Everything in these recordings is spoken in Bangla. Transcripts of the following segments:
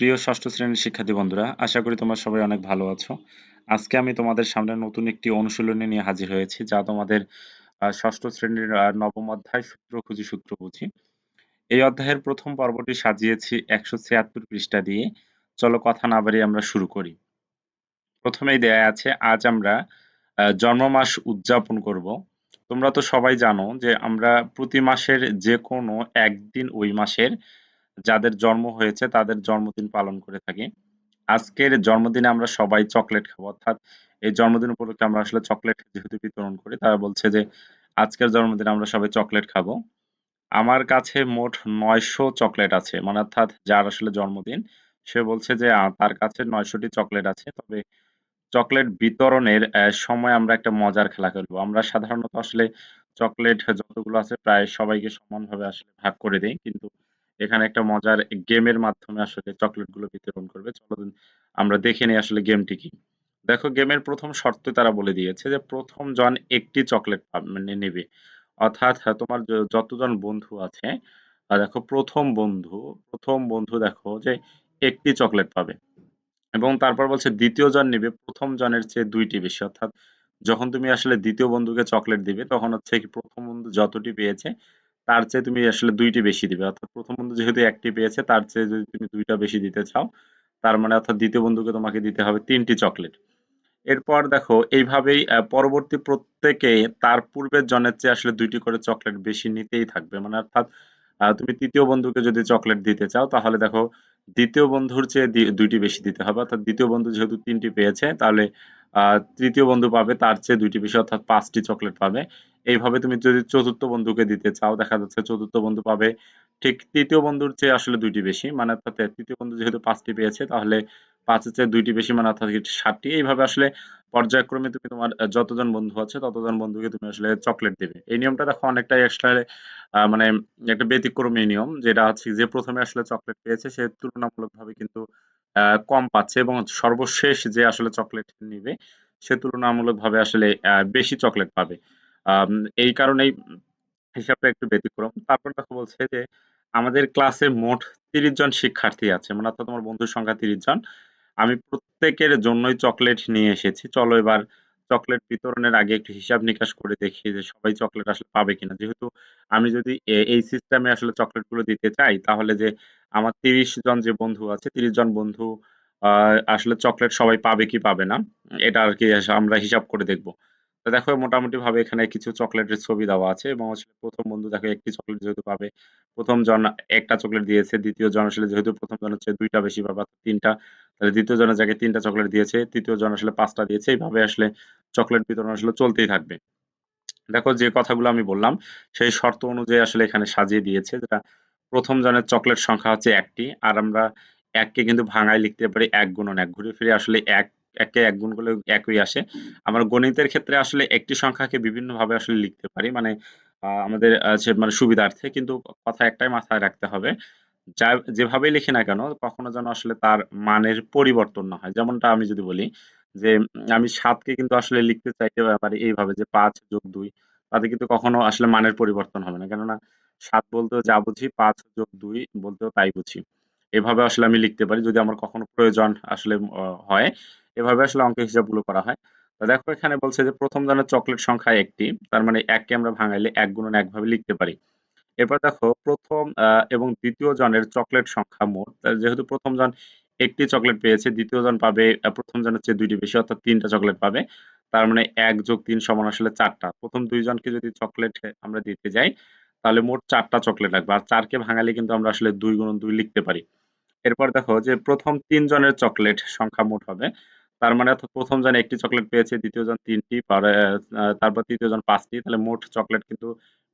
প্রিয় ষষ্ঠ শ্রেণির শিক্ষার্থী বন্ধুরা, আশা করি তোমরা সবাই অনেক ভালো আছো। আজকে আমি তোমাদের সামনে নতুন একটি অনুশীলনী নিয়ে হাজির হয়েছি, যা তোমাদের ষষ্ঠ শ্রেণির নবম অধ্যায় সূত্র খুঁজি সূত্র বুঝি। এই অধ্যায়ের প্রথম পর্বটি সাজিয়েছি একশো ছিয়াত্তর পৃষ্ঠা দিয়ে। চলো কথা না বাড়িয়ে আমরা শুরু করি। প্রথমেই দেয়া আছে, আজ আমরা জন্ম মাস উদযাপন করব। তোমরা তো সবাই জানো যে আমরা প্রতি মাসের যে কোনো একদিন ওই মাসের যাদের জন্ম হয়েছে, তাদের জন্মদিন পালন করে থাকি। আজকের জন্মদিনে আমরা সবাই চকলেট খাব। অর্থাৎ এই জন্মদিন উপলক্ষে আমরা আসলে চকলেট যেহেতু বিতরণ করি, তারা বলছে যে আজকের জন্মদিনে আমরা সবাই চকলেট খাব। আমার কাছে মোট নয়শো চকলেট আছে। মানে অর্থাৎ যার আসলে জন্মদিন, সে বলছে যে তার কাছে নয়শোটি চকলেট আছে। তবে চকলেট বিতরণের সময় আমরা একটা মজার খেলা খেলব। আমরা সাধারণত আসলে চকলেট যতগুলো আছে, প্রায় সবাইকে সমানভাবে আসলে ভাগ করে দিই। কিন্তু এখানে একটা মজার গেমের মাধ্যমে আসলে চকলেটগুলো বিতরণ করবে। চলো আমরা দেখে নিই আসলে গেমটি কি। দেখো গেমের প্রথম শর্ত তারা বলে দিয়েছে যে প্রথম জন একটি চকলেট মানে নেবে। অর্থাৎ তোমার যতজন বন্ধু আছে দেখো, প্রথম বন্ধু প্রথম বন্ধু দেখো যে একটি চকলেট পাবে। এবং তারপর বলছে দ্বিতীয় জন নেবে, প্রথম জনের চেয়ে দুইটি বেশি। অর্থাৎ, যখন তুমি আসলে দ্বিতীয় বন্ধুকে চকলেট দিবে, তখন হচ্ছে কি প্রথম বন্ধু যতটি পেয়েছে তার চেয়ে তুমি আসলে দুইটি বেশি দিবে। অর্থাৎ প্রথম বন্ধু যেহেতু একটি পেয়েছে, তার চেয়ে যদি তুমি দুইটা বেশি দিতে চাও, তার মানে অর্থাৎ দ্বিতীয় বন্ধুকে তোমাকে দিতে হবে তিনটি চকলেট। এরপর দেখো, এইভাবেই পরবর্তী প্রত্যেকে তার পূর্বের জনের চেয়ে আসলে দুইটি করে চকলেট বেশি নিতেই থাকবে। মানে অর্থাৎ তুমি তৃতীয় বন্ধুকে যদি চকলেট দিতে চাও, তাহলে দেখো, দ্বিতীয় বন্ধুর চেয়ে দুইটি বেশি দিতে হবে। অর্থাৎ দ্বিতীয় বন্ধু যেহেতু তিনটি পেয়েছে, তাহলে তৃতীয় বন্ধু পাবে, তার চেয়ে দুইটি বেশি অর্থাৎ পাঁচটি চকলেট পাবে। এইভাবে তুমি যদি চতুর্থ বন্ধুকে দিতে চাও, দেখা যাচ্ছে চতুর্থ বন্ধু পাবে ঠিক তৃতীয় বন্ধুর চেয়ে আসলে দুইটি বেশি। মানে অর্থাৎ তৃতীয় বন্ধু যেহেতু পাঁচটি পেয়েছে, তাহলে পাঁচের চেয়ে দুইটি বেশি মানে অর্থাৎ ষাটটি এইভাবে আসলে পর্যায়ক্রমে তুমি তোমার যতজন বন্ধু আছে, ততজন বন্ধুকে তুমি আসলে চকলেট দেবে। এই নিয়মটা দেখো অনেকটাই এক্সট্রা মানে একটা ব্যতিক্রমী নিয়ম, যেটা হচ্ছে যে প্রথমে আসলে চকলেট পেয়েছে, সে তুলনামূলকভাবে কিন্তু কম পাচ্ছে এবং সর্বশেষ যে আসলে চকলেট নিবে, সে তুলনামূলকভাবে আসলে বেশি চকলেট পাবে। এই কারণেই হিসাবটা একটু ব্যতিক্রম। তারপর দেখো বলছে যে, আমাদের ক্লাসে মোট তিরিশ জন শিক্ষার্থী আছে মানে অর্থাৎ তোমার বন্ধুর সংখ্যা তিরিশ জন। আমি প্রত্যেকের জন্যই চকলেট নিয়ে এসেছি। চলো এবার চকলেট বিতরণের আগে একটু হিসাব নিকাশ করে দেখি যে সবাই চকলেট আসলে পাবে কিনা। যেহেতু আমি যদি এই সিস্টেমে আসলে চকলেটগুলো দিতে চাই, তাহলে যে আমার তিরিশ জন যে বন্ধু আছে, তিরিশ জন বন্ধু আসলে চকলেট সবাই পাবে কি পাবে না, এটা আর কি আমরা হিসাব করে দেখব। দেখো মোটামুটি ভাবে এখানে কিছু চকলেটের ছবি দেওয়া আছে। এবং আসলে প্রথম বন্ধু দেখো, একটি চকলেট যেহেতু পাবে, প্রথম জন একটা চকলেট দিয়েছে, দ্বিতীয় জন আসলে যেহেতু প্রথম জন হচ্ছে দুইটা বেশি পাবে তিনটা, তাহলে দ্বিতীয় জনের জায়গায় তিনটা চকলেট দিয়েছে, তৃতীয় জন আসলে পাঁচটা দিয়েছে। এইভাবে আসলে চকলেট বিতরণ আসলে চলতেই থাকবে। দেখো যে কথাগুলো আমি বললাম, সেই শর্ত অনুযায়ী আসলে এখানে সাজিয়ে দিয়েছে যেটা প্রথম জনের চকলেট সংখ্যা হচ্ছে একটি, আর আমরা এককে কিন্তু ভাঙায় লিখতে পারি এক গুণন এক। ঘুরে ফিরে আসলে এক, একে এক গুণ করলে একই আসে। আমার গণিতের ক্ষেত্রে আসলে একটি সংখ্যাকে বিভিন্ন ভাবে আসলে লিখতে পারি মানে আমাদের মানে সুবিধার্থে, কিন্তু কথা একটাই মাথায় রাখতে হবে, যা, যেভাবেই লিখি না কেন, কখনো যেন আসলে তার মানের পরিবর্তন না হয়। যেমনটা আমি যদি বলি যে আমি সাতকে কিন্তু আসলে লিখতে চাইতে পারি এইভাবে যে পাঁচ যোগ দুই, তাতে কিন্তু কখনো আসলে মানের পরিবর্তন হবে না। কেননা সাত বলতেও যা বুঝি, পাঁচ যোগ দুই বলতেও তাই বুঝি। এভাবে আসলে আমি লিখতে পারি। যদি আমার কখনো প্রয়োজন আসলে হয়, এভাবে আসলে অঙ্ক হিসাবগুলো করা হয়। তো দেখো এখানে বলছে যে প্রথম জনের চকলেট সংখ্যা একটি, তার মানে এককে আমরা ভাঙাইলে এক গুণন একভাবে লিখতে পারি। এরপর দেখো প্রথম এবং দ্বিতীয় জনের চকলেট সংখ্যা মোট যেহেতু প্রথম জন একটি চকলেট পেয়েছে, দ্বিতীয় জন পাবে প্রথম জনের চেয়ে দুইটি বেশি, অর্থাৎ তিনটা চকলেট পাবে। তার মানে এক যোগ তিন সমান আসলে চারটা। প্রথম দুইজনকে যদি চকলেট আমরা দিতে যাই, তাহলে মোট চারটা চকলেট লাগবে। আর চারকে ভাঙালে কিন্তু আমরা আসলে দুই গুণ দুই লিখতে পারি। এরপর দেখো যে প্রথম তিন জনের চকলেট সংখ্যা মোট হবে। তার মানে অর্থাৎ প্রথম জন একটি চকলেট পেয়েছে, দ্বিতীয় জন তিনটি, পরে তারপর তৃতীয় জন পাঁচটি, তাহলে মোট চকলেট কিন্তু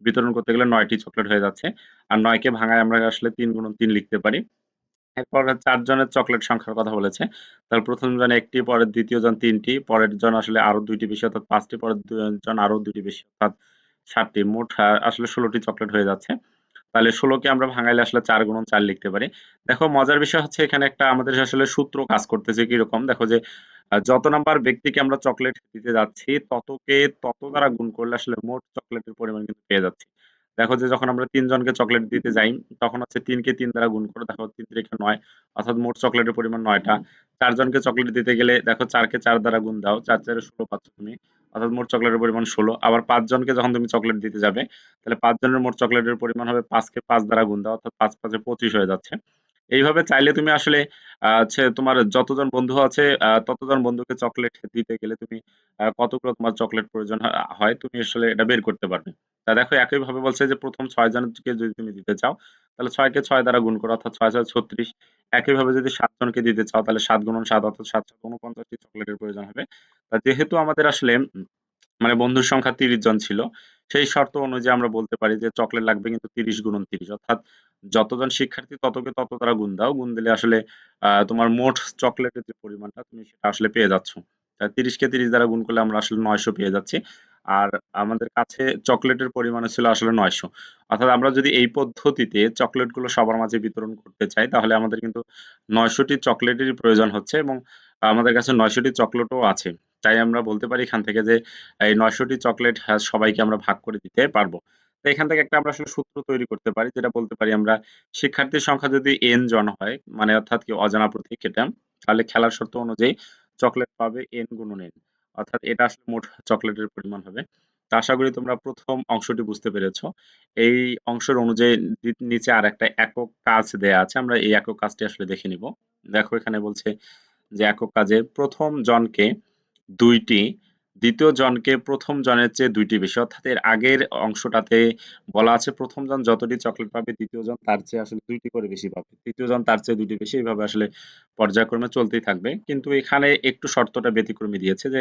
বিতরণ করতে গেলে নয়টি চকলেট হয়ে যাচ্ছে। আর নয়কে ভাঙায় আমরা আসলে তিন গুণ তিন লিখতে পারি। এরপর চারজনের চকলেট সংখ্যার কথা বলেছে। তার প্রথম জন একটি, পরের দ্বিতীয় জন তিনটি, পরের জন আসলে আরও দুইটি বেশি, অর্থাৎ পাঁচটি, পরের জন আরও দুইটি বেশি, অর্থাৎ সাতটি। মোট আসলে ষোলোটি চকলেট হয়ে যাচ্ছে। তাহলে ষোলোকে আমরা ভাঙাইলে আসলে চার গুণন চার লিখতে পারি। দেখো, মজার বিষয় হচ্ছে এখানে একটা আমাদের আসলে সূত্র কাজ করতেছে কীরকম? দেখো যে যত নাম্বার ব্যক্তিকে আমরা চকলেট দিতে যাচ্ছি, ততকে তত দ্বারা গুণ করলে আসলে মোট চকলেটের পরিমাণ কিন্তু পেয়ে যাচ্ছি। দেখো যে যখন আমরা তিনজনকে চকলেট দিতে যাই তখন হচ্ছে তিনকে তিন দ্বারা গুণ করো। দেখো তিন তিরিকে নয় অর্থাৎ মোট চকলেটের পরিমাণ নয়টা। চারজনকে চকলেট দিতে গেলে দেখো চারকে চার দ্বারা গুণ দাও চার চারে ষোলো পাচ্ছ তুমি অর্থাৎ মোট চকলেটের পরিমাণ ষোলো। আবার পাঁচজনকে যখন তুমি চকলেট দিতে যাবে তাহলে পাঁচজনের মোট চকলেটের পরিমাণ হবে পাঁচকে পাঁচ দ্বারা গুণ দাও অর্থাৎ পাঁচ পাঁচে পঁচিশ হয়ে যাচ্ছে। এইভাবে চাইলে তুমি আসলে হচ্ছে তোমার যতজন বন্ধু আছে ততজন বন্ধুকে চকলেট দিতে গেলে তুমি কতগুলো তোমার চকলেট প্রয়োজন হয়, তুমি আসলে এটা বের করতে পারবে। তা দেখো একইভাবে বলছে যে প্রথম ছয় জনকে যদি তুমি দিতে চাও, তাহলে ছয়কে ছয় দ্বারা গুণ করো, অর্থাৎ ছয় ছয় ছত্রিশ। একইভাবে যদি সাত জনকে দিতে চাও, তাহলে সাত গুণন সাত, অর্থাৎ সাত সাত উনপঞ্চাশটি চকলেটের প্রয়োজন হবে। তা যেহেতু আমাদের আসলে মানে বন্ধুর সংখ্যা তিরিশ জন ছিল, সেই শর্ত অনুযায়ী আমরা বলতে পারি যে চকলেট লাগবে কিন্তু তিরিশ গুণন তিরিশ। অর্থাৎ যতজন শিক্ষার্থী ততকে তত দ্বারা গুণ দাও। গুণ দিলে আসলে তোমার মোট চকলেটের যে পরিমাণটা, তুমি সেটা আসলে পেয়ে যাচ্ছ। তিরিশ কে তিরিশ দ্বারা গুণ করলে আমরা আসলে নয়শো পেয়ে যাচ্ছি। আর আমাদের কাছে চকলেটের পরিমাণ ছিল আসলে নয়শো। অর্থাৎ আমরা যদি এই পদ্ধতিতে চকলেটগুলো সবার মাঝে বিতরণ করতে চাই তাহলে আমাদের কিন্তু নয়শোটি চকলেটেরই প্রয়োজন হচ্ছে এবং আমাদের কাছে নয়শোটি চকলেটও আছে। তাই আমরা বলতে পারি এখান থেকে যে এই নয়শোটি চকলেট হ্যাঁ, সবাইকে আমরা ভাগ করে দিতে পারব। তো এখান থেকে একটা আমরা আসলে সূত্র তৈরি করতে পারি যেটা বলতে পারি আমরা শিক্ষার্থীর সংখ্যা যদি এন জন হয় মানে অর্থাৎ কি অজানা প্রতীক এটা তাহলে খেলার শর্ত অনুযায়ী চকলেট পাবে এন গুণন এন অর্থাৎ এটা আসলে মোট চকলেটের পরিমাণ হবে। তা আশা করি তোমরা প্রথম অংশটি বুঝতে পেরেছ। এই অংশের অনুযায়ী নিচে আর একটা একক কাজ দেয়া আছে। আমরা এই একক কাজটি আসলে দেখে নিব। দেখো এখানে বলছে যে একক কাজে প্রথম জনকে দুইটি দ্বিতীয় জনকে প্রথম জনের চেয়ে দুইটি বেশি। অর্থাৎ এর আগের অংশটাতে বলা আছে প্রথম জন যতটি চকলেট পাবে দ্বিতীয় জন তার চেয়ে আসলে দুইটি করে বেশি পাবে। তৃতীয় জন তার চেয়ে দুইটি বেশি, এইভাবে আসলে পর্যায়ক্রমে চলতেই থাকবে। কিন্তু এখানে একটু শর্তটা ব্যতিক্রমী দিয়েছে যে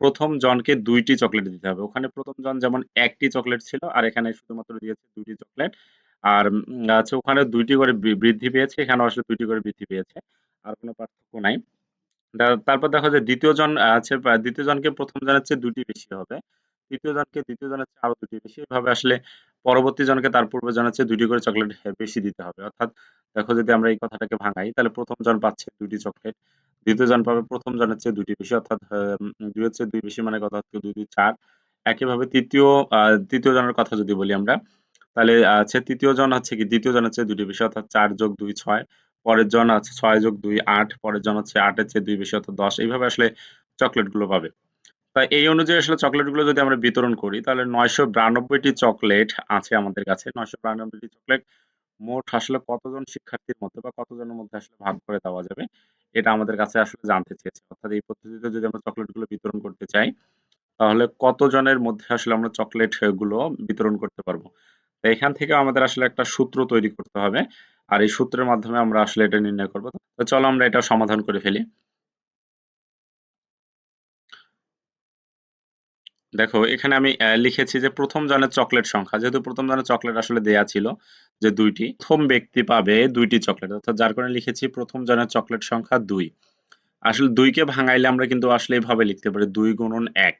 প্রথম জনকে দুইটি চকলেট দিতে হবে। ওখানে প্রথম জন যেমন একটি চকলেট ছিল, আর এখানে শুধুমাত্র দিয়েছে দুইটি চকলেট। আর আছে ওখানে দুইটি করে বৃদ্ধি পেয়েছে এখানে আসলে দুইটি করে বৃদ্ধি পেয়েছে। আর কোনো পার্থক্য নাই। তারপর দেখো যে দ্বিতীয় জন আছে দ্বিতীয় জনকে প্রথম জনের চেয়ে দুটি বেশি হবে। তৃতীয় জনকে দ্বিতীয় জনের চেয়ে আরও দুটি বেশি। এভাবে আসলে পরবর্তী জনকে তার পূর্ব জনের চেয়ে দুটি করে চকলেট বেশি দিতে হবে। অর্থাৎ দেখো যদি আমরা এই কথাটাকে ভাঙাই, তাহলে প্রথম জন পাচ্ছে দুটি চকলেট দ্বিতীয় জন পাবে প্রথম জনের চেয়ে দুটি বেশি, অর্থাৎ দুই হচ্ছে দুই বেশি মানে কথা হচ্ছে দুই দুই চার। একইভাবে তৃতীয় তৃতীয় জনের কথা যদি বলি আমরা, তাহলে হচ্ছে তৃতীয় জন হচ্ছে কি, দ্বিতীয় জনের চেয়ে দুটি বেশি, অর্থাৎ চার যোগ দুই ছয়। পরের জন আছে ছয় যোগ দুই, আট। পরের জন হচ্ছে আটের চেয়ে দুই বেশি, অর্থাৎ দশ। এইভাবে আসলে চকলেটগুলো পাবে। তাই এই অনুযায়ী আসলে চকলেটগুলো যদি আমরা বিতরণ করি, তাহলে নয়শো বিরানব্বইটি চকলেট আছে আমাদের কাছে। নয়শো বিরানব্বইটি চকলেট মোট আসলে কতজন শিক্ষার্থীর মধ্যে বা কতজনের মধ্যে আসলে ভাগ করে দেওয়া যাবে, এটা আমাদের কাছে আসলে জানতে চেয়েছে। অর্থাৎ এই পদ্ধতিতে যদি আমরা চকলেটগুলো বিতরণ করতে চাই, তাহলে কতজনের মধ্যে আসলে আমরা চকলেটগুলো বিতরণ করতে পারব? এখান থেকে আমাদের আসলে একটা সূত্র তৈরি করতে হবে। আর এই সূত্রের মাধ্যমে আমরা আসলে এটা নির্ণয় করব। তো চলো আমরা এটা সমাধান করে ফেলি। দেখো, এখানে আমি লিখেছি যে প্রথম জনের চকলেট সংখ্যা। যেহেতু প্রথম জনের চকলেট আসলে দেয়া ছিল যে দুইটি, প্রথম ব্যক্তি পাবে দুইটি চকলেট। অর্থাৎ যার কারণে লিখেছি প্রথম জনের চকলেট সংখ্যা দুই। আসলে দুইকে ভাঙাইলে আমরা কিন্তু আসলে এইভাবে লিখতে পারি, দুই গুণন এক।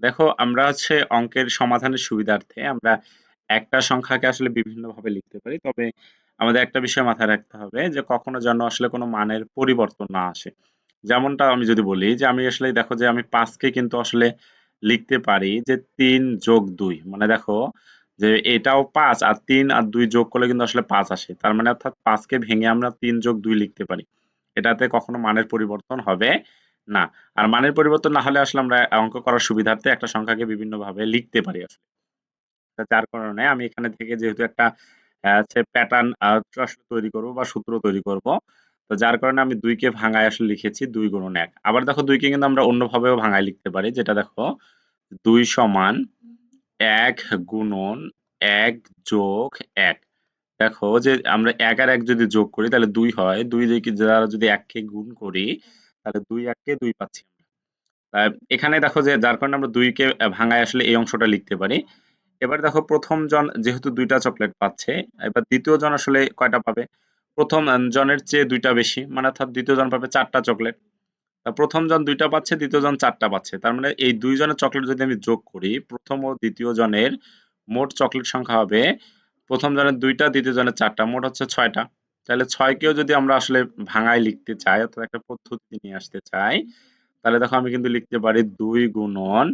দেখো, আমরা হচ্ছে অঙ্কের সমাধানের সুবিধার্থে আমরা একটা সংখ্যাকে আসলে বিভিন্নভাবে লিখতে পারি। তবে আমাদের একটা বিষয় মাথায় রাখতে হবে যে কখনো যেন আসলে কোনো মানের পরিবর্তন না আসে। যেমনটা আমি যদি বলি যে আমি আসলে দেখো যে আমি পাঁচকে কিন্তু আসলে লিখতে পারি যে তিন যোগ দুই। মানে দেখো যে এটাও পাঁচ আর তিন আর দুই যোগ করলে কিন্তু আসলে পাঁচ আসে। তার মানে অর্থাৎ পাঁচকে ভেঙে আমরা তিন যোগ দুই লিখতে পারি। এটাতে কখনো মানের পরিবর্তন হবে না। আর মানের পরিবর্তন না হলে আসলে আমরা অঙ্ক করার সুবিধার্থে একটা সংখ্যাকে বিভিন্নভাবে লিখতে পারি আসলে। যার কারণে আমি এখানে থেকে যেহেতু একটা হচ্ছে প্যাটার্ন আসলে তৈরি করব বা সূত্র তৈরি করব। তো যার কারণে আমি দুইকে ভাঙায় আসলে লিখেছি দুই গুণন এক। আবার দেখো দুইকে কিন্তু আমরা অন্যভাবেও ভাঙায় লিখতে পারি, যেটা দেখো দুই সমান এক গুণন এক যোগ এক। দেখো যে আমরা এক আর এক যদি যোগ করি তাহলে দুই হয়, দুই দিকে দ্বারা যদি এককে গুণ করি তাহলে দুই এককে দুই পাচ্ছি এখানে দেখো যে যার কারণে আমরা দুইকে ভাঙায় আসলে এই অংশটা লিখতে পারি। এবার দেখো প্রথম জন যেহেতু দুইটা চকলেট পাচ্ছে, এবার দ্বিতীয় জন আসলে কয়টা পাবে? প্রথম জনের চেয়ে দুইটা বেশি মানে অর্থাৎ দ্বিতীয় জন পাবে চারটা চকলেট। প্রথম জন দুইটা পাচ্ছে, দ্বিতীয় জন চারটা পাচ্ছে। তার মানে এই দুই জনের চকলেট যদি আমি যোগ করি, প্রথম ও দ্বিতীয় জনের মোট চকলেট সংখ্যা হবে, প্রথম জনের দুইটা, দ্বিতীয় জনের চারটা, মোট হচ্ছে ছয়টা। তাহলে ছয়কেও যদি আমরা আসলে ভাঙায় লিখতে চাই, অর্থাৎ একটা পদ্ধতি নিয়ে আসতে চাই, তাহলে দেখো আমি কিন্তু লিখতে পারি দুই গুণন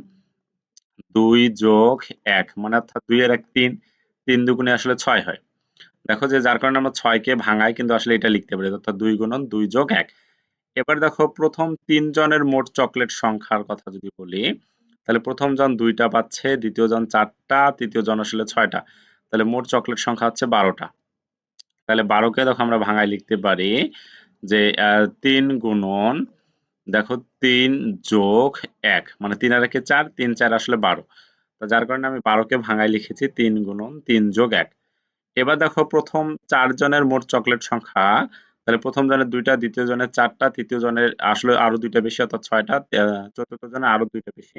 দুই যোগ এক মানে অর্থাৎ দুই এর এক, তিন তিন দুগুণে আসলে ছয় হয়। দেখো যে যার কারণে আমরা ছয়কে ভাঙাই, কিন্তু আসলে এটা লিখতে পারি, অর্থাৎ দুই গুণন দুই যোগ এক। এবার দেখো প্রথম তিনজনের মোট চকলেট সংখ্যার কথা যদি বলি, তাহলে প্রথম জন দুইটা পাচ্ছে, দ্বিতীয় জন চারটা, তৃতীয় জন আসলে ছয়টা। তাহলে মোট চকলেট সংখ্যা হচ্ছে বারোটা। তাহলে বারোকে দেখো আমরা ভাঙায় লিখতে পারি যে তিন গুণন দেখো, তিন যোগ এক মানে তিন আর একে চার, তিন চার আসলে বারো। যার কারণে আমি বারোকে ভাঙায় লিখেছি, তিন গুণন তিন যোগ এক। এবার দেখো, প্রথম চারজনের মোট চকলেট সংখ্যা, তাহলে প্রথম জনের দুইটা, দ্বিতীয় জনের চারটা, তৃতীয় জনের আসলে আরও দুইটা বেশি, অর্থাৎ ছয়টা চতুর্থ জনের আরও দুইটা বেশি,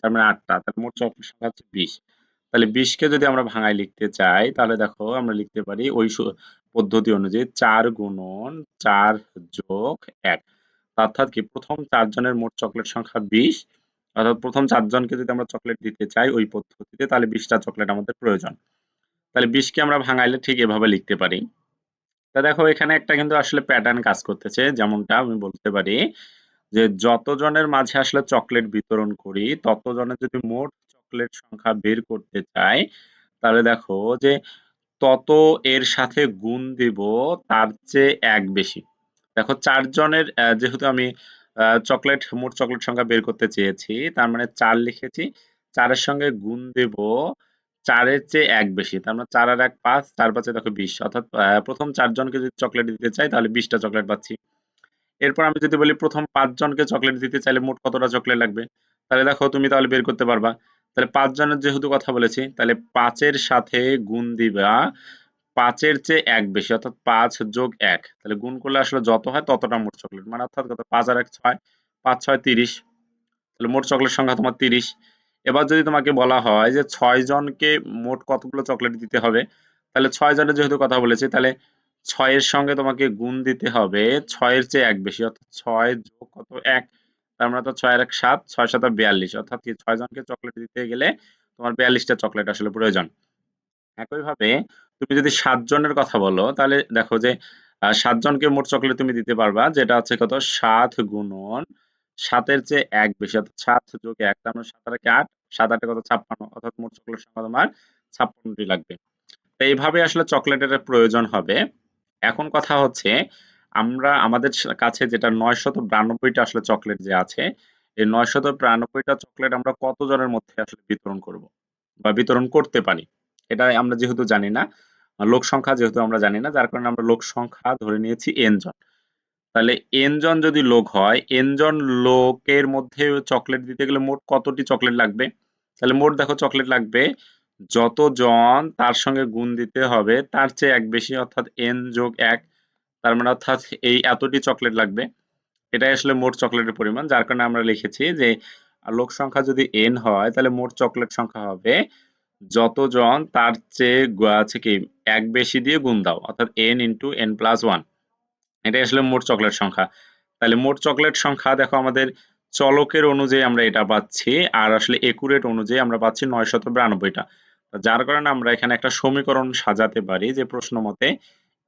তার মানে আটটা তাহলে মোট চকলেট সংখ্যা হচ্ছে বিশ। তাহলে বিশকে যদি আমরা ভাঙায় লিখতে চাই, তাহলে দেখো, আমরা লিখতে পারি ওই পদ্ধতি অনুযায়ী চার গুণন চার যোগ এক। অর্থাৎ কি? প্রথম চারজনের মোট চকলেট সংখ্যা বিশ। অর্থাৎ প্রথম চারজনকে যদি আমরা চকলেট দিতে চাই ওই পদ্ধতিতে, তাহলে বিশটা চকলেট আমাদের প্রয়োজন। তাহলে বিশকে আমরা ভাঙাইলে ঠিক এভাবে লিখতে পারি। তা দেখো, এখানে একটা কিন্তু আসলে প্যাটার্ন কাজ করতেছে। যেমনটা আমি বলতে পারি যে, যতজনের মাঝে আসলে চকলেট বিতরণ করি ততজনের যদি মোট চকলেট সংখ্যা বের করতে চাই তাহলে দেখো যে, তত এর সাথে গুণ দিব, তার চেয়ে এক বেশি। দেখো চারজনের যেহেতু আমি চকলেট, মোট চকলেট সংখ্যা বের করতে চেয়েছি, তার মানে চার লিখেছি। চারের সঙ্গে গুণ দেব, চারের চেয়ে এক বেশি, তার মানে চার আর এক পাঁচ, চার পাঁচে দেখো বিশ। অর্থাৎ প্রথম চারজনকে যদি চকলেট দিতে চাই, তাহলে বিশটা চকলেট পাচ্ছি। এরপর আমি যদি বলি প্রথম পাঁচজনকে চকলেট দিতে চাইলে মোট কতটা চকলেট লাগবে? তাহলে দেখো, তুমি তাহলে বের করতে পারবা। তাহলে পাঁচজনের যেহেতু কথা বলেছি, তাহলে পাঁচের সাথে গুণ দিবা পাঁচের চেয়ে এক বেশি, অর্থাৎ পাঁচ যোগ এক। তাহলে গুণ করলে আসলে যত হয় ততটা মোট চকলেট মানে অর্থাৎ কত? পাঁচ আর এক ছয়, পাঁচ ছয় তিরিশ। তাহলে মোট চকলেট সংখ্যা তোমার তিরিশ। এবার যদি তোমাকে বলা হয় যে ছয় জনকে মোট কতগুলো চকলেট দিতে হবে, তাহলে ছয় জনের যেহেতু কথা বলেছি, তাহলে ছয়ের সঙ্গে তোমাকে গুণ দিতে হবে ছয়ের চেয়ে এক বেশি, অর্থাৎ ছয় যোগ কত? এক। তার মানে তো ছয়ের এক সাত, ছয় সাত বিয়াল্লিশ। অর্থাৎ ছয় জনকে চকলেট দিতে গেলে তোমার বিয়াল্লিশটা চকলেট আসলে প্রয়োজন। একইভাবে তুমি যদি সাতজনের কথা বলো তাহলে দেখো যে আহ, সাত মোট চকলেট তুমি দিতে পারবা যেটা হচ্ছে কত? সাত গুণন। সাতের চেয়ে এক বেশি অর্থাৎ সাত যোগ এক তার মানে সাত আর আট সাত আটে কত? ছাপ্পান্ন অর্থাৎ মোট চকলেট সংখ্যা তোমার ছাপ্পান্নটি লাগবে। তো এইভাবে আসলে চকলেটের প্রয়োজন হবে। এখন কথা হচ্ছে আমরা আমাদের কাছে যেটা নয়শত বিরানব্বইটা আসলে চকলেট যে আছে এই নয়শত বিরানব্বইটা চকলেট আমরা কতজনের মধ্যে আসলে বিতরণ করব? বা বিতরণ করতে পারি? এটা আমরা যেহেতু জানি না, লোক সংখ্যা যেহেতু আমরা জানি না, যার কারণে আমরা লোক সংখ্যা ধরে নিয়েছি এন জন। তাহলে এন জন যদি লোক হয় এন জন লোকের মধ্যে চকলেট দিতে গেলে মোট কতটি চকলেট লাগবে? তাহলে মোট দেখো চকলেট লাগবে, যতজন তার সঙ্গে গুণ দিতে হবে, তার চেয়ে এক বেশি অর্থাৎ এন যোগ এক, তার মানে অর্থাৎ এই এতটি চকলেট লাগবে। এটাই আসলে মোট চকলেটের পরিমাণ, যার কারণে আমরা লিখেছি যে লোক সংখ্যা যদি এন হয়, তাহলে মোট চকলেট সংখ্যা হবে যতজন তার চেয়ে আছে কি, এক বেশি দিয়ে গুণ দাও, অর্থাৎ N into N plus one এটাই আসলে মোট চকলেট সংখ্যা। তাহলে মোট চকলেট সংখ্যা দেখো আমাদের চলকের অনুযায়ী আমরা এটা পাচ্ছি, আর আসলে একুরেট অনুযায়ী আমরা পাচ্ছি নয়শত বিরানব্বইটা। যার কারণে আমরা এখানে একটা সমীকরণ সাজাতে পারি যে প্রশ্ন মতে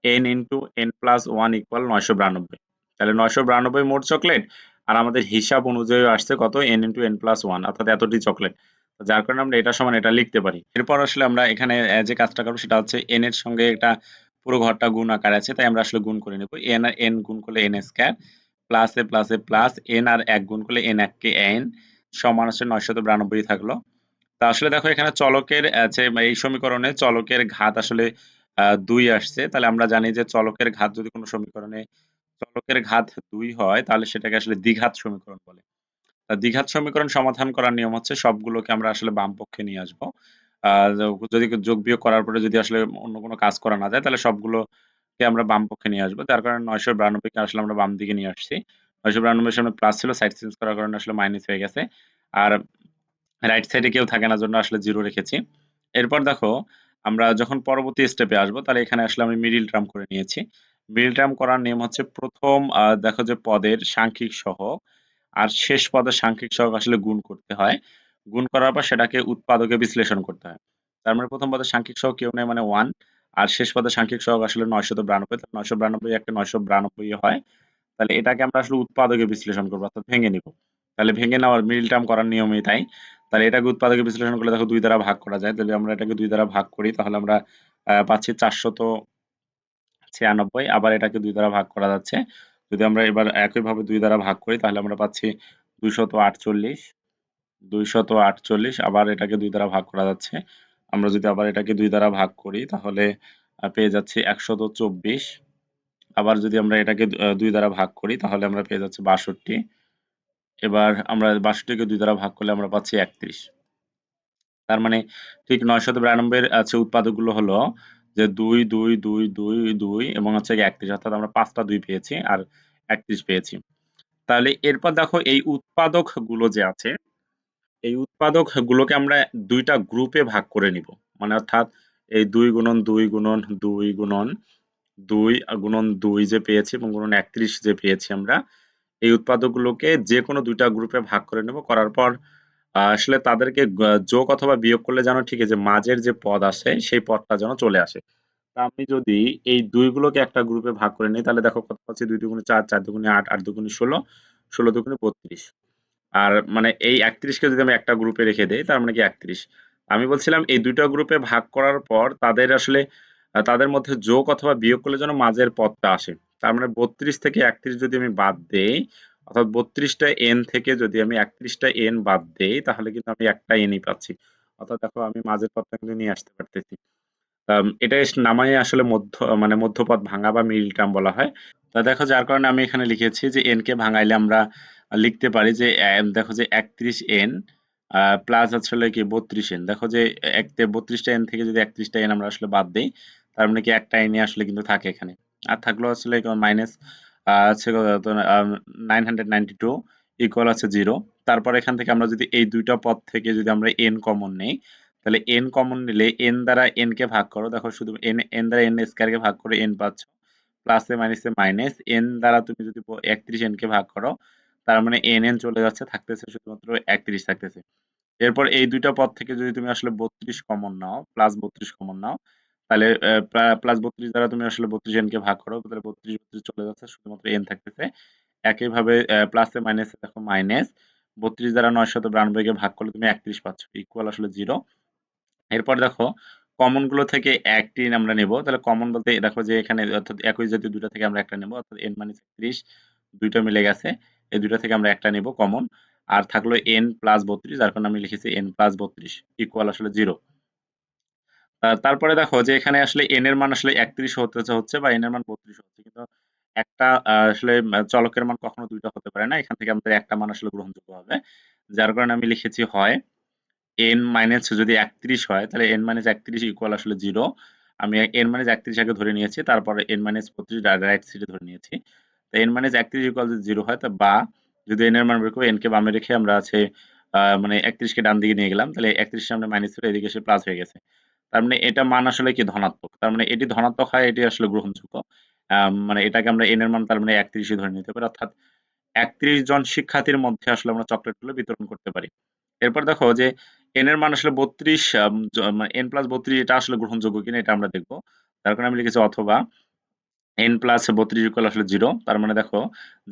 N into N plus one equal নয়শো বিরানব্বই। তাহলে নয়শো বিরানব্বই মোট চকলেট, আর আমাদের হিসাব অনুযায়ী আসছে কত? N into N plus one অর্থাৎ এতটি চকলেট। যার কারণে আমরা এটা সমান এটা লিখতে পারি। এরপর আসলে আমরা এখানে যে কাজটা করব সেটা হচ্ছে এন এর সঙ্গে একটা পুরো ঘরটা গুণ আকার আছে, তাই আমরা আসলে গুণ করে নেব। এন আর এন গুণ করলে N square plus A plus A plus N আর এক গুণ করলে এন এক কে এন সমান হচ্ছে নয়শত বিরানব্বই থাকল। তা আসলে দেখো এখানে চলকের যে এই সমীকরণে চলকের ঘাত আসলে দুই আসছে। তাহলে আমরা জানি যে চলকের ঘাত যদি কোনো সমীকরণে চলকের ঘাত দুই হয়, তাহলে সেটাকে আসলে দ্বিঘাত সমীকরণ বলে। দ্বিঘাত সমীকরণ সমাধান করার নিয়ম হচ্ছে সবগুলোকে আমরা আসলে বাম পক্ষে নিয়ে আসব। যদি যোগ বিয়োগ করার পরে যদি আসলে অন্য কোনো কাজ করা না যায়, তাহলে সবগুলোকে আমরা বাম পক্ষে নিয়ে আসব। যার কারণে নয়শো বিরানব্বই কে আসলে আমরা বাম দিকে নিয়ে আসছি। নয়শো বিরানব্বই সামনে প্লাস ছিল সাইড চেঞ্জ করার কারণে আসলে মাইনাস হয়ে গেছে। আর রাইট সাইডে কেউ থাকে না, জন্য আসলে জিরো রেখেছি। এরপর দেখো, আমরা যখন পরবর্তী স্টেপে আসব, তাহলে এখানে আসলে আমি মিডিল টার্ম করে নিয়েছি। মিডিল টার্ম করার নিয়ম হচ্ছে প্রথম দেখো যে পদের সাংখ্যিক সহগ আর শেষ পদের সাংখ্যিক সহগ আসলে গুণ করতে হয়। গুণ করার পর সেটাকে উৎপাদকে বিশ্লেষণ করতে হয়। তার মানে প্রথম পদের সাংখ্যিক সহগ কেউ নেই মানে ওয়ান আর শেষ পদের সাংখ্যিক সহগ আসলে নয়শত বিরানব্বই নয়শো বিরানব্বই একটা নয়শো বিরানব্বই হয়। তাহলে এটাকে আমরা আসলে উৎপাদকে বিশ্লেষণ করব, অর্থাৎ ভেঙে নিব। তাহলে ভেঙে নেওয়ার মিডিল টার্ম করার নিয়মই তাই। তাহলে এটাকে উৎপাদকে বিশ্লেষণ করলে দেখো দুই দ্বারা ভাগ করা যায়। তাহলে আমরা এটাকে দুই দ্বারা ভাগ করি, তাহলে আমরা পাচ্ছি চারশত ছিয়ানব্বই, আবার এটাকে দুই দ্বারা ভাগ করা যাচ্ছে। যদি আমরা এবার একইভাবে দুই দ্বারা ভাগ করি, তাহলে আমরা পাচ্ছি দুইশত আটচল্লিশ। দুইশত আটচল্লিশ আবার এটাকে দুই দ্বারা ভাগ করা যাচ্ছে। আমরা যদি আবার এটাকে দুই দ্বারা ভাগ করি, তাহলে পেয়ে যাচ্ছি একশত চব্বিশ। আবার যদি আমরা এটাকে দুই দ্বারা ভাগ করি, তাহলে আমরা পেয়ে যাচ্ছি বাষট্টি। এবার আমরা বাষট্টিকে দুই দ্বারা ভাগ করলে আমরা পাচ্ছি একত্রিশ। তার মানে ঠিক নয়শত বিরানব্বই আছে উৎপাদকগুলো হলো যে দুই দুই দুই দুই দুই এবং হচ্ছে একত্রিশ, অর্থাৎ আমরা পাঁচটা দুই পেয়েছি আর একত্রিশ পেয়েছি। তাহলে এরপর দেখো এই উৎপাদকগুলো যে আছে, এই উৎপাদক গুলোকে আমরা দুইটা গ্রুপে ভাগ করে নিব। মানে অর্থাৎ এই দুই গুণন দুই গুণন দুই গুণন দুই গুণন দুই যে পেয়েছি এবং গুণন একত্রিশ যে পেয়েছি আমরা, এই উৎপাদকগুলোকে যে কোনো দুইটা গ্রুপে ভাগ করে নেব। করার পর আসলে তাদেরকে যোগ অথবা বিয়োগ করলে যেন ঠিক আছে মাঝের যে পদ আসে সেই পদটা যেন চলে আসে। তা আমি যদি এই দুইগুলোকে একটা গ্রুপে ভাগ করে নিই, তাহলে দেখো কত পাচ্ছি? দুই দুগুণে চার চার দুগুণে আট আট দুগুণে ষোলো ষোলো দুগুণে বত্রিশ। আর মানে এই একত্রিশকে যদি আমি একটা গ্রুপে রেখে দেই, তার মানে কি একত্রিশ? আমি বলছিলাম এই দুটো গ্রুপে ভাগ করার পর তাদের আসলে তাদের মধ্যে যোগ অথবা বিয়োগ করলে যেন মাঝের পদটা আসে। তার মানে বত্রিশ থেকে একত্রিশ যদি আমি বাদ দেই অর্থাৎ বত্রিশটা এন থেকে যদি আমি একত্রিশটা এন বাদ দেই, তাহলে কিন্তু আমি একটা এনই পাচ্ছি। অর্থাৎ দেখো, আমি মাঝের পদটা কিন্তু নিয়ে আসতে পারতেছি। এটা নামায় আসলে মধ্য মানে মধ্যপদ ভাঙা বা মিডল টার্ম বলা হয়। তা দেখো, যার কারণে আমি এখানে লিখেছি যে এন কে ভাঙাইলে আমরা লিখতে পারি যে দেখো যে একত্রিশ এন প্লাস আসলে কি বত্রিশ এন দেখো যে এক, বত্রিশটা এন থেকে যদি একত্রিশটা এন আমরা আসলে বাদ দিই, তার মানে কি একটা এন আসলে কিন্তু থাকে এখানে। আর থাকল আসলে মাইনাস আছে nine hundred ninety two equal আছে তারপর এখান থেকে আমরা যদি এই দুইটা পদ থেকে যদি আমরা কমন নেই, তাহলে কমন নিলে দ্বারা কে ভাগ করো। দেখো শুধু দ্বারা স্কয়ার কে ভাগ পাচ্ছ। প্লাসে মাইনাসে মাইনাস দ্বারা তুমি যদি একত্রিশ কে ভাগ করো, তার মানে এন এন চলে যাচ্ছে, থাকতেছে শুধুমাত্র একত্রিশ থাকতেছে। এরপর এই দুইটা পদ থেকে যদি তুমি আসলে বত্রিশ কমন নাও প্লাস বত্রিশ কমন নাও তাহলে প্লাস বত্রিশ দ্বারা তুমি আসলে বত্রিশ এন কে ভাগ করো, তাহলে বত্রিশ বত্রিশ চলে যাচ্ছে, শুধুমাত্র এন থাকতেছে। একইভাবে প্লাসে মাইনাসে দেখো মাইনাস বত্রিশ দ্বারা নয়শত বিরানব্বই কে ভাগ করলে তুমি একত্রিশ পাচ্ছ ইকুয়াল আসলে জিরো এরপর দেখো কমনগুলো থেকে একটি আমরা নেব, তাহলে কমন বলতে দেখো যে এখানে অর্থাৎ একই জাতীয় দুটো থেকে আমরা একটা নেব, অর্থাৎ এন মাইনাস একত্রিশ, দুইটা মিলে গেছে, এই দুটো থেকে আমরা একটা নেব কমন আর থাকল এন প্লাস বত্রিশ, যার কারণে আমি লিখেছি এন প্লাস বত্রিশ ইকুয়াল আসলে জিরো তারপরে দেখো যে এখানে আসলে এন এর মান আসলে একত্রিশ হতে হচ্ছে বা এন এর মান বত্রিশ হচ্ছে। কিন্তু একটা আসলে চলকের মান কখনো দুইটা হতে পারে না। এখান থেকে আমাদের একটা মান আসলে গ্রহণযোগ্য হবে। যার কারণে আমি লিখেছি হয় এন মাইনাস যদি একত্রিশ হয়, তাহলে এন মাইনাস একত্রিশ ইকুয়াল আসলে জিরো আমি এন মাইনাস একত্রিশ আগে ধরে নিয়েছি, তারপরে এন মাইনাস বত্রিশ রাইট সাইডে ধরে নিয়েছি। তো এন মাইনাস একত্রিশ ইকুয়াল যদি জিরো হয়, তা বা যদি এন এর মান বের করব এন কে বামে রেখে আমরা আছে মানে একত্রিশকে ডান দিকে নিয়ে গেলাম, তাহলে একত্রিশ সামনে মাইনাস এদিকে এসে প্লাস হয়ে গেছে। তার মানে এটা মান আসলে কি? ধনাত্মক। তার মানে এটি ধনাত্মক হয়, এটি আসলে গ্রহণযোগ্য। মানে এটাকে আমরা এন এর মান তার মানে একত্রিশই ধরে নিতে পারি। অর্থাৎ একত্রিশ জন শিক্ষার্থীর মধ্যে আসলে আমরা চকলেটগুলো বিতরণ করতে পারি। এরপর দেখো যে এন এর মান আসলে বত্রিশ এন প্লাস বত্রিশ এটা আসলে গ্রহণযোগ্য কিনা এটা আমরা দেখব। তার কারণে আমি লিখেছি অথবা এন প্লাস বত্রিশ ইকুয়াল আসলে জিরো তার মানে দেখো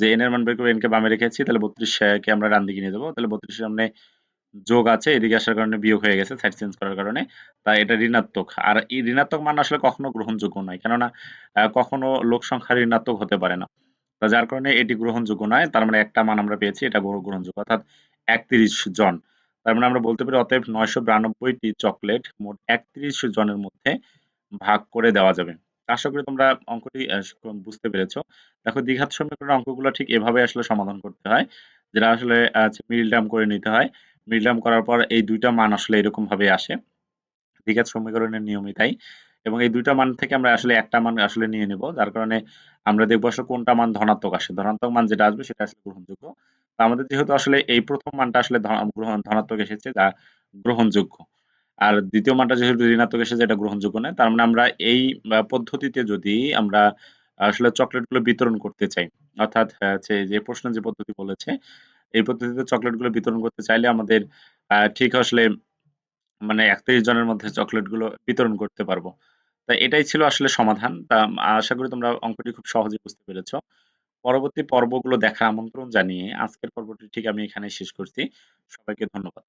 যে এন এর মান বের করে এন কে বামে রেখেছি, তাহলে বত্রিশ কে আমরা ডান দিকে নিয়ে যাব। তাহলে বত্রিশের সামনে যোগ আছে, এদিকে আসার কারণে বিয়োগ হয়ে গেছে সাইড চেঞ্জ করার কারণে। তাই এটা ঋণাত্মক। আর এই ঋণাত্মক মান আসলে কখনো গ্রহণযোগ্য নয়, কেননা কখনো লোক সংখ্যা ঋণাত্মক হতে পারে না। তা যার কারণে এটি গ্রহণযোগ্য নয়, তার মানে একটা মান আমরা পেয়েছি, এটা গ্রহণযোগ্য, অর্থাৎ একত্রিশ জন। তার মানে আমরা বলতে পারি অতএব নয়শো বিরানব্বইটি চকলেট মোট একত্রিশ জনের মধ্যে ভাগ করে দেওয়া যাবে। আশা করি তোমরা অঙ্কটি বুঝতে পেরেছ। দেখো, দ্বিঘাত সমীকরণের অঙ্কগুলো ঠিক এভাবে আসলে সমাধান করতে হয়, যেটা আসলে মিডল টার্ম করে নিতে হয়। মিডল করার পর এই দুইটা মান আসলে এরকম ভাবে আসে। দ্বিঘাত সমীকরণের নিয়মই তাই। এবং এই দুইটা মান থেকে আমরা আসলে একটা মান আসলে নিয়ে নেব, যার কারণে আমরা দেখব আসলে কোনটা মান ধনাত্মক আসে। ধনাত্মক মান যেটা আসবে সেটা আসলে গ্রহণযোগ্য। তো আমাদের যেহেতু আসলে এই প্রথম মানটা আসলে ধনাত্মক এসেছে, যা গ্রহণযোগ্য। আর দ্বিতীয় মানটা যেহেতু ঋণাত্মক এসেছে, এটা গ্রহণযোগ্য নয়। তার মানে আমরা এই পদ্ধতিতে যদি আমরা আসলে চকলেটগুলো বিতরণ করতে চাই, অর্থাৎ হচ্ছে যে প্রশ্ন যে পদ্ধতি বলেছে এই পদ্ধতিতে চকলেটগুলো বিতরণ করতে চাইলে আমাদের ঠিক আসলে মানে ৩১ জনের মধ্যে চকলেটগুলো বিতরণ করতে পারব। তা এটাই ছিল আসলে সমাধান। তা আশা করি তোমরা অঙ্কটি খুব সহজে বুঝতে পেরেছ। পরবর্তী পর্বগুলো দেখার আমন্ত্রণ জানিয়ে আজকের পর্বটি ঠিক আমি এখানে শেষ করছি। সবাইকে ধন্যবাদ।